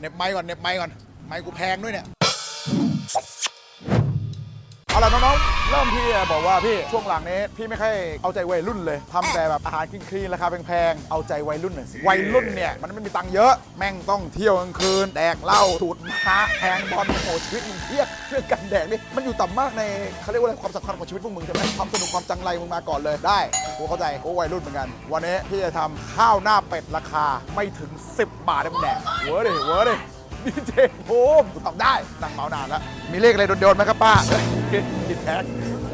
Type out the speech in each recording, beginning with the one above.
เน็บไม้ก่อนเน็บไม้ก่อนไม้กูแพงด้วยเนี่ย ล่ะน้องๆ เริ่มที่บอกว่าพี่ช่วงหลังนี้ พี่ไม่ค่อยเอาใจวัยรุ่นเลยทำแต่แบบอาหารคลีนๆราคาแพงๆ เอาใจวัยรุ่นหน่อยสิ วัยรุ่นเนี่ยมันไม่มีตังค์เยอะ แม่งต้องเที่ยวกลางคืน แดกเหล้าถูดม้าแทงบอลโอ้ชีวิตมึงเครียดเรื่องการแดกนี่มันอยู่ต่ำมากในเขาเรียกว่าอะไรความสำคัญของชีวิตพวกมึงใช่ไหมความสนุกความจังไรมึงมาก่อนเลยได้กูเข้าใจกูวัยรุ่นเหมือนกัน วันนี้พี่จะทำข้าวหน้าเป็ดราคาไม่ถึง 10 บาทได้มึงแดกเวอร์ดิเวอร์ดิ ดีเจภูมิทำได้นั่งเมานานแล้วมีเลขอะไรโดนๆไหมครับป้าผิดแท็ก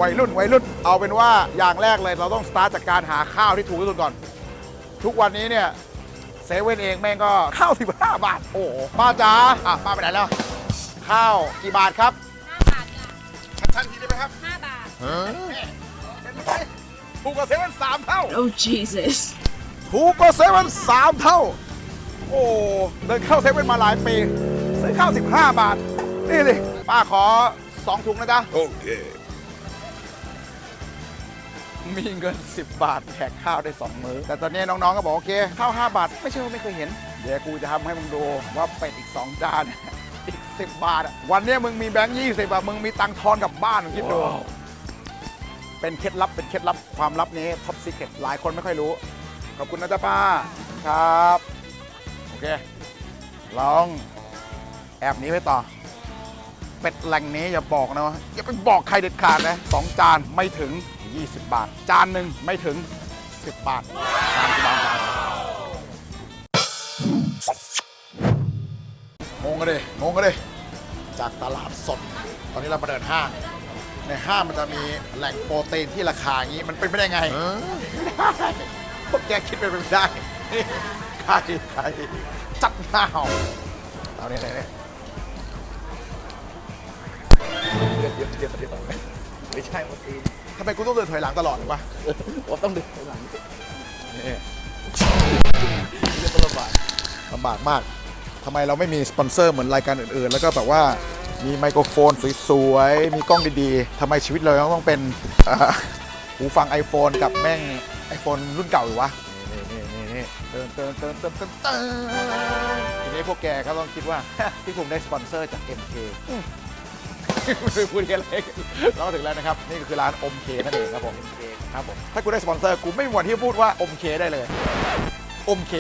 วัยรุ่นวัยรุ่นเอาเป็นว่าอย่างแรกเลยเราต้องสตาร์ทจากการหาข้าวที่ถูกที่สุดก่อน ทุกวันนี้เนี่ยเซเว่นเองแม่งก็ข้าว 15 บาท โอ้โหป้าจ๋าอะป้าไปไหนแล้ว ข้าวกี่บาทครับ5บาทจ้ะชัดๆทีได้ไหมครับ5บาทเป็นไงถูกกว่าเซเว่นสามเท่า Oh Jesus ถูกกว่าเซเว่นสามเท่า โอ้ เดินเข้าเซเว่นมาหลายปี ซื้อข้าว 15 บาท นี่ดิป้าขอ 2 ถุงนะจ๊ะ Okay. มีเงิน 10 บาทแดกข้าวได้ 2 มื้อ แต่ตอนนี้น้องๆ ก็บอกโอเค ข้าว 5 บาท ไม่ใช่ว่าไม่เคยเห็น เดี๋ยวกูจะทำให้มึงดูว่าเป็ดอีก 2 จาน อีก 10 บาทอะวันนี้มึงมีแบงค์20บาทมึงมีตังค์ทอนกลับบ้านมึงคิดดู เป็นเคล็ดลับ เป็นเคล็ดลับ ความลับนี้ท็อปซีเคร็ตหลายคนไม่ค่อยรู้ ขอบคุณนะจ๊ะป้า ครับ โอเค ลอง แอบหนี้ไปต่อ เป็ดแหล่งนี้อย่าบอกนะว่าอย่าไปบอกใครเด็ดขาดนะสองจานไม่ถึง 20 บาท จานหนึ่งไม่ถึง 10 บาทจานที่บางจานงงกันเลยงงกันเลยจากตลาดสด ตอนนี้เรามาเดินห้าง ในห้างมันจะมีแหล่งโปรตีนที่ราคาอย่างนี้ มันเป็นไปได้ไงไม่ได้พวกแกคิดเป็นไปไม่ได้ ใครใครจัดหน้าเอาเอาเนี่ยเนี่ยเดี๋ยวเดี๋ยวเดี๋ยวเดี๋ยวไม่ใช่ว่าตีนทำไมกูต้องเดินถอยหลังตลอดเลยวะว่าต้องเดินไปหลังเนี่เรียลำบากลำบากมากทำไมเราไม่มีสปอนเซอร์เหมือนรายการอื่นๆ แล้วก็แบบว่ามีไมโครโฟนสวยๆ มีกล้องดีๆ ทำไมชีวิตเราต้องเป็นหูฟัง iPhone กับแม่ง iPhone รุ่นเก่าอยู่วะ เติมเติมเติมเติมเติมเติมทีนี้พวกแกก็ต้องคิดว่า ที่ผมได้สปอนเซอร์จาก MK อืมไม่ได้พูดกันเลยเราก็ถึงแล้วนะครับ นี่ก็คือร้านอมเคนั่นเองครับผมครับผมถ้ากูได้สปอนเซอร์กูไม่มีวันที่จะพูดว่าอมเคได้เลยอมเค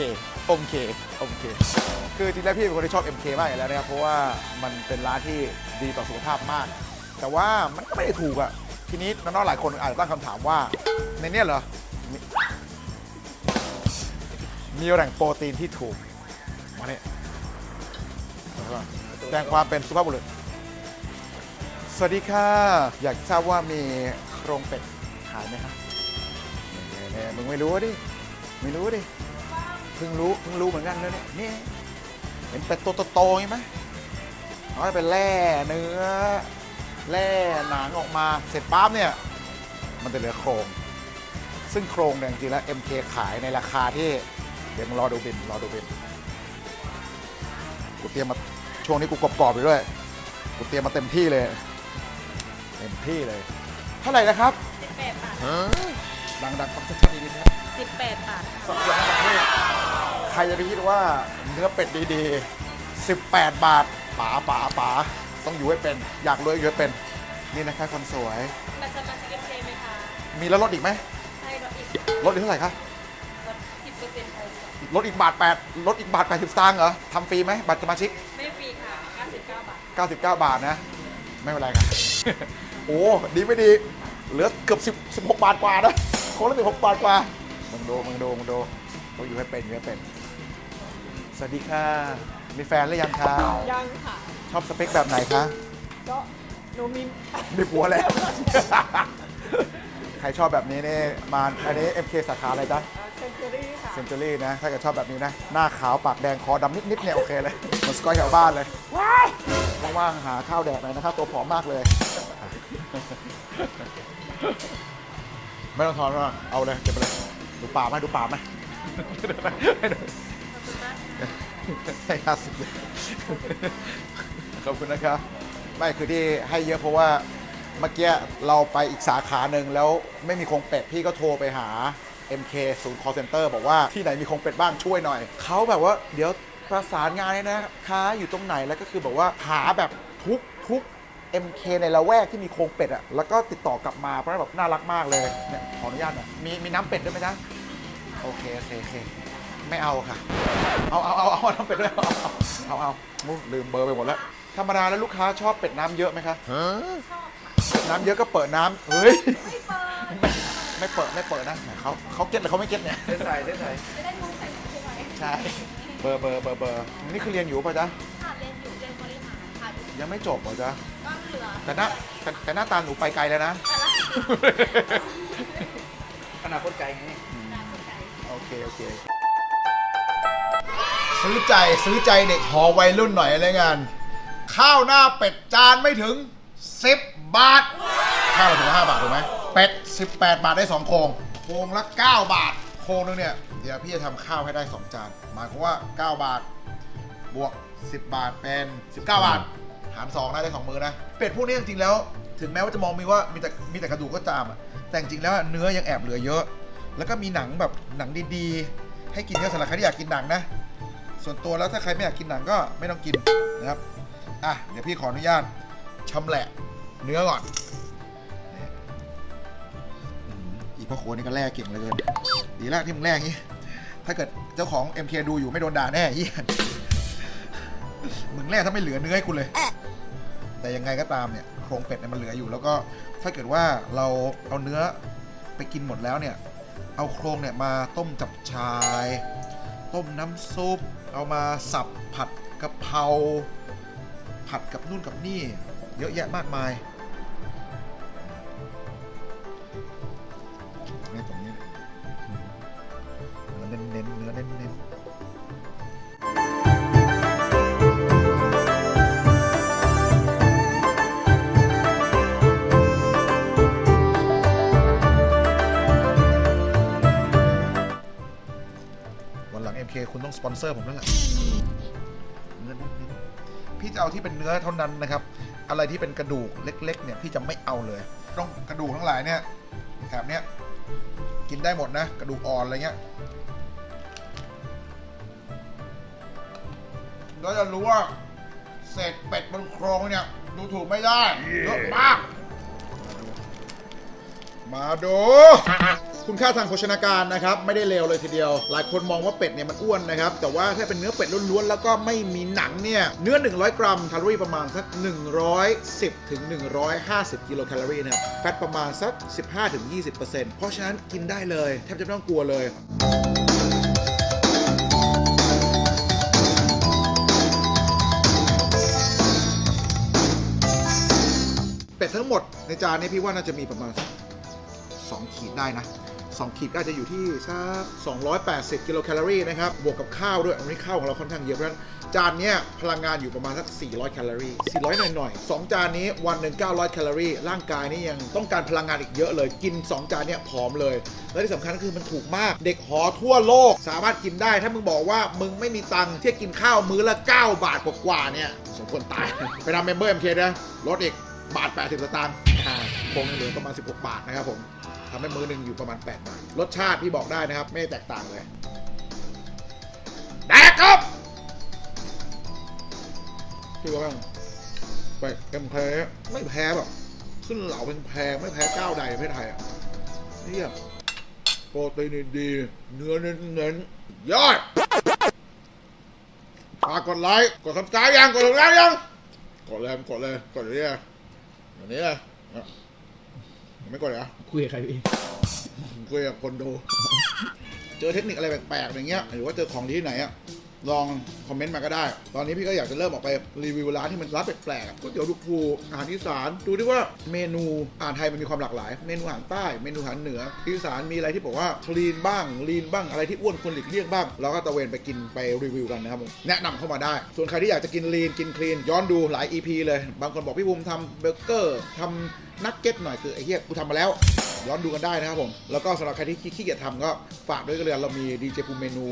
อมเคอมเคคือจริงแล้วพี่เป็นคนที่ชอบ MK มากอยู่แล้วนะครับเพราะว่ามันเป็นร้านที่ดีต่อสุขภาพมาก แต่ว่ามันก็ไม่ได้ถูกอะทีนี้น้องๆหลายคนอาจจะตั้งคำถามว่าในเนี้ยเหรอ มีแหล่งโปรตีนที่ถูกมาเนี่ยแสดงความเป็นสุภาพบุรุษ สวัสดีค่ะ อยากทราบว่ามีโครงเป็ดขายไหมครับเนี่ยมึงไม่รู้ดิ ไม่รู้ดิ เพิ่งรู้ เพิ่งรู้เหมือนกันเลยเนี่ยนี่เห็นเป็ดตัวโตๆอย่ไหมเอาไปแร่เนื้อแร่หนังออกมา เสร็จปั๊บเนี่ย มันจะเหลือโครง ซึ่งโครงเนี่ยจริงๆแล้ว MK ขายในราคาที่ เดี๋ยวมึงรอดูบินรอดูบินกูเตรียมมาช่วงนี้กูกรอบๆอยู่ด้วยกูเตรียมมาเต็มที่เลย เต็มที่เลย เท่าไหร่นะครับ18 บาท ดังๆฟังชัดๆดีๆนะครับ18 บาทสัปดาห์ประเทศใครจะไปคิดว่าเนื้อเป็ดดีๆ 18 บาทป๋าป๋าป๋าต้องอยู่ให้เป็น อยากรวยอยู่ให้เป็น นี่นะครับคนสวย มาสมาชิกเอฟไหมคะ มีแล้วลดอีกไหมให้ลดอีก ลดอีกเท่าไหร่คะลด10%ไป ลดอีกบาท8ลดอีกบาท80สตางค์เหรอทำฟรีไหมบัตรสมาชิก ไม่ฟรีค่ะ 99 บาท 99 บาทนะ ไม่เป็นไรครับ โอ้ดีไม่ดีเหลือเกือบ10 16 บาทกว่านะคนละ16บาทกว่ามึงดูมึงดูมึงดูต้องอยู่ให้เป็นอยู่ให้เป็น สวัสดีค่ะ มีแฟนหรือยังคะยังค่ะ ชอบสเปคแบบไหนคะก็หนูมีมีผัวแล้ว ใครชอบแบบนี้เนี่ยมาอันนี้ MK สาขาอะไรจ๊ะเซนจูรี่ค่ะ เซนจูรี่นะ ถ้าเกิดชอบแบบนี้นะ หน้าขาวปากแดงคอดำนิดๆเนี่ยโอเคเลยเหมือนสกอยแถวบ้านเลยว่างๆหาข้าวแดกหน่อยนะครับ ตัวผอมมากเลย ไม่ต้องทอนหรอกเอาเลยเก็บไปเลย ดูป่าไหมดูป่าไหมให้ดูให้ห้าสิบเลยขอบคุณนะครับ ไม่คือที่ให้เยอะเพราะว่าเมื่อกี้เราไปอีกสาขาหนึ่งแล้วไม่มีโครงเป็ดพี่ก็โทรไปหา MK ศูนย์ call center บอกว่าที่ไหนมีโครงเป็ดบ้างช่วยหน่อย เขาแบบว่าเดี๋ยวประสานงานเนี่ยนะค้าอยู่ตรงไหนแล้วก็คือแบบว่าหาแบบทุกทุก MK ในละแวกที่มีโครงเป็ดอะแล้วก็ติดต่อกลับมาเพราะแบบน่ารักมากเลยเนี่ยขออนุญาตหน่อยมีมีน้ำเป็ดด้วยไหมจ๊ะโอเคโอเคโอเคไม่เอาค่ะ เอาเอาเอาเอาน้ำเป็ดด้วยเอาเอาเอาเอามุลืมเบอร์ไปหมดแล้วธรรมดาแล้วลูกค้าชอบเป็ดน้ำเยอะไหมคะชอบค่ะเป็ดน้ำเยอะก็เปิดน้ำเฮ้ยไม่เปิด ไม่เปิดไม่เปิดนะเขาเขาเก็ตหรือเขาไม่เก็ตเนี่ยเส้นใส่เส้นใส่จะได้รู้ใส่ถุงไว้ใช่เบอร์เบอร์เบอร์เบอร์นี่คือเรียนอยู่ป่ะจ๊ะค่ะเรียนอยู่เรียนบริหารค่ะยังไม่จบเหรอจ๊ะก็เหลือแต่หน้าแต่แต่หน้าตาหนูไปไกลแล้วนะแต่ละอนาคตไกลไงน่าสนใจโอเคโอเคซื้อใจซื้อใจเด็กหอวัยรุ่นหน่อยอะไรเงี้ยข้าวหน้าเป็ดจานไม่ถึง10บาทข้าวเราถึง5บาทถูกไหม เป็ด18 บาทได้ 2 โครงโครงละ 9 บาท โครงนึงเนี่ย เดี๋ยวพี่จะทำข้าวให้ได้ 2 จาน หมายความว่า 9 บาท บวก 10 บาทเป็น 19 บาท หาร2นะได้ 2 มือนะ เป็ดพวกนี้จริงๆแล้ว ถึงแม้ว่าจะมองมีว่ามีแต่มีแต่กระดูกก็ตามอะแต่จริงๆแล้วเนื้อยังแอบเหลือเยอะ แล้วก็มีหนังแบบหนังดีๆ ให้กินเยอะสำหรับใครที่อยากกินหนังนะ ส่วนตัวแล้วถ้าใครไม่อยากกินหนังก็ไม่ต้องกินนะครับ อะ เดี๋ยวพี่ขออนุญาตชำแหละเนื้อก่อน พ่อโคนี่ก็แล่เก่งเหลยเกินดีแล้วที่มึงแล่อย่างนี้ถ้าเกิดเจ้าของ MK ดูอยู่ไม่โดนด่าแน่เฮียมึงแล่ถ้าไม่เหลือเนื้อให้คุณเลย แต่ยังไงก็ตามเนี่ยโครงเป็ดเนี่ยมันเหลืออยู่ แล้วก็ถ้าเกิดว่าเราเอาเนื้อไปกินหมดแล้วเนี่ย เอาโครงเนี่ยมาต้มจับชาย ต้มน้ำซุป เอามาสับผัดกะเพราผัดกับนู่นกับนี่ เยอะแยะมากมาย คุณต้องสปอนเซอร์ผมนั่นแหละเนื้อพี่จะเอาที่เป็นเนื้อเท่านั้นนะครับ อะไรที่เป็นกระดูกเล็ก ๆ เนี่ยพี่จะไม่เอาเลย ต้องกระดูกทั้งหลายเนี่ยแถบเนี้ยกินได้หมดนะ กระดูกอ่อนอะไรเงี้ยเราจะรู้ว่าเศษเป็ดบนโครงเนี่ย ดูถูกไม่ได้เยอะมาก มาดู คุณค่าทางโภชนาการนะครับไม่ได้เลวเลยทีเดียว หลายคนมองว่าเป็ดเนี่ยมันอ้วนนะครับแต่ว่าถ้าเป็นเนื้อเป็ดล้วนๆแล้วก็ไม่มีหนังเนี่ยเนื้อ 100 กรัมแคลอรี่ประมาณสัก 110ถึง150 กิโลแคลอรี่นะครับแฟตประมาณสัก 15ถึง20%เพราะฉะนั้นกินได้เลยแทบจะไม่ต้องกลัวเลยเป็ดทั้งหมดในจานนี้พี่ว่าน่าจะมีประมาณสัก2ขีดได้นะ 2 ขีดก็อาจจะอยู่ที่สัก280 กิโลแคลอรี่นะครับ บวกกับข้าวด้วยอันนี้ข้าวของเราค่อนข้างเยอะเพราะฉะนั้นจานเนี้ยพลังงานอยู่ประมาณสัก 400 แคลอรี่ 400 หน่อยหน่อยๆสองจานนี้วันหนึ่ง900 แคลอรี่ ร่างกายนี่ยังต้องการพลังงานอีกเยอะเลย กิน 2 จานเนี้ยผอมเลย และที่สำคัญก็คือมันถูกมาก เด็กหอทั่วโลกสามารถกินได้ ถ้ามึงบอกว่ามึงไม่มีตังค์ที่จะกินข้าวมื้อละ 9 บาทกว่าๆเนี่ยสมควรตาย ไปทำเมมเบอร์ MK นะลดอีกบาท 80 สตางค์คงเหลือประมาณ 16 บาทนะครับผมำให้มือหนึ่งอยู่ประมาณ8บาทรสชาติพี่บอกได้นะครับ ไม่ได้แตกต่างเลยแดกครับพี่ว่าไปเอ็มแพ้ไม่แพ้แบบขึ้นเหล่าเป็นแพงไม่แพ้เจ้าใดในประเทศไทยอะเนี่ยโปรตีนดี เนื้อเน้นๆยอดฝากกดไลค์กดซับสไครต์ยังกดซับสไครต์ยังกดเลยกดเลยกดเลยเนี่ยอย่างนี้เลยอะ ไม่กดเลยเหรอะคุยกับใครพี่ผมคุยกับคนดู เจอเทคนิคอะไรแปลกๆอย่างเงี้ย หรือว่าเจอของที่ไหนอะ ลองคอมเมนต์มาก็ได้ ตอนนี้พี่ก็อยากจะเริ่มออกไปรีวิวร้านที่มันร้านแปลกๆก๋วยเตี๋ยวลูกภูอาหารอีสาน ดูดิว่าเมนูอาหารไทยมันมีความหลากหลาย เมนูอาหารใต้ เมนูอาหารเหนือ อีสานมีอะไรที่บอกว่าคลีนบ้าง ลีนบ้าง อะไรที่อ้วนควรหลีกเลี่ยงบ้าง เราก็ตะเวนไปกินไปรีวิวกันนะครับผม แนะนำเข้ามาได้ ส่วนใครที่อยากจะกินลีน กินคลีน ย้อนดูหลาย EP เลย บางคนบอกพี่ภูมิทำเบอร์เกอร์ทำนักเก็ตหน่อยคือไอ้เหี้ยกูทำมาแล้ว ย้อนดูกันได้นะครับผม แล้วก็สำหรับใครที่ขี้เกียจทำก็ฝากด้วยกันเลยเรามีดีเจภูมิเมนู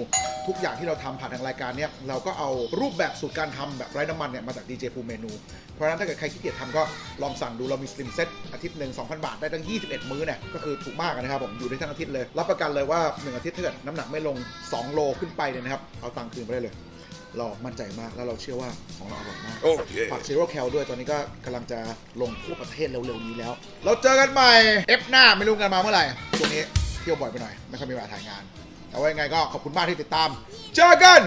ทุกอย่างที่เราทำผ่านทางรายการเนี้ยเราก็เอารูปแบบสูตรการทำแบบไร้น้ำมันเนี่ยมาจากดีเจภูมิเมนู เพราะฉะนั้นถ้าเกิดใครขี้เกียจทำก็ลองสั่งดูเรามีสลิมเซ็ตอาทิตย์หนึ่ง2,000 บาทได้ตั้ง 21 มื้อเนี่ยก็คือถูกมากนะครับผมอยู่ได้ทั้งอาทิตย์เลยรับประกันเลยว่า1อาทิตย์ถ้าเกิดน้ำหนักไม่ลง 2 โลขึ้นไปเนี่ยนะครับเอาตังค์คืนไปได้เลย เรามั่นใจมากแล้วเราเชื่อว่าของเราอร่อยมาก Okay. ฝากซีโร่แคลด้วยตอนนี้ก็กำลังจะลงทั่วประเทศเร็วๆนี้แล้ว เราเจอกันใหม่เอฟหน้าไม่รู้กันมาเมื่อไหร่ช่วงนี้เที่ยวบ่อยไปหน่อย ไม่ค่อยมีเวลาถ่ายงาน แต่ว่ายังไงก็ขอบคุณมากที่ติดตาม เจอกัน